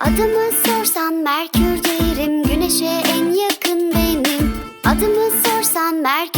Adımı sorsan Merkür derim Güneşe en yakın benim. Adımı sorsan Merkür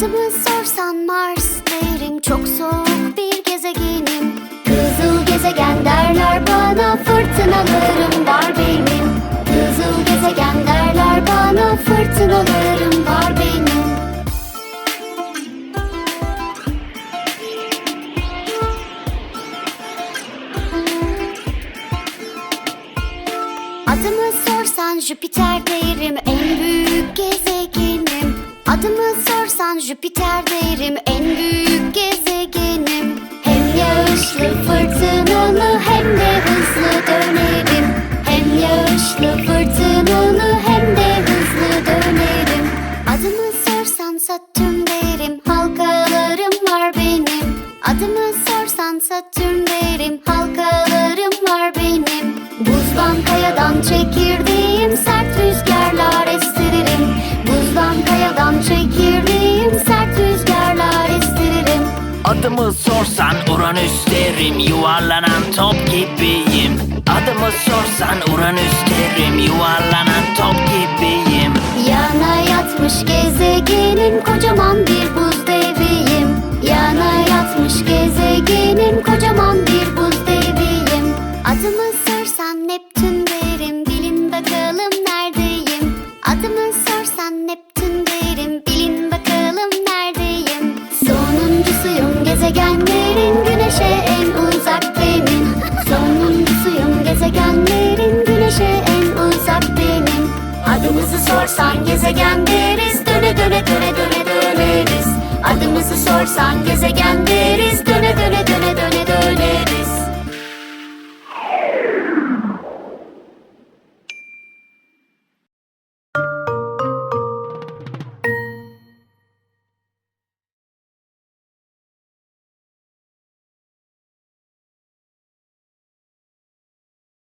Adımı sorsan Mars derim. Çok soğuk bir gezegenim. Kızıl gezegen derler bana fırtınalarım var benim. Kızıl gezegen derler bana fırtınalarım var benim. Adımı sorsan Jüpiter derim. En büyük gezegenim Adımı sorsan Jüpiter derim. En büyük gezegenim. Hem yağışlı fırtınalı hem de hızlı dönerim. Hem yağışlı fırtınalı hem de hızlı dönerim. Adımı sorsan Satürn derim. Halkalarım var benim. Adımı sorsan Satürn derim. Halkalarım var benim. Buzdan kayadan çekirdeğim Adımı sorsan Uranüs derim Yuvarlanan top gibiyim. Adımı sorsan Uranüs derim Yuvarlanan top gibiyim. Yana yatmış gezegenim kocaman bir buz deviyim. Yana yatmış gezegenim kocaman bir buz deviyim. Adımı sorsan Neptün derim bilin bakalım neredeyim? Adımı sorsan Neptün derim bilin sorsan gezegen deriz. Döne döne döne döne döneriz. Adımızı sorsan gezegen deriz. Döne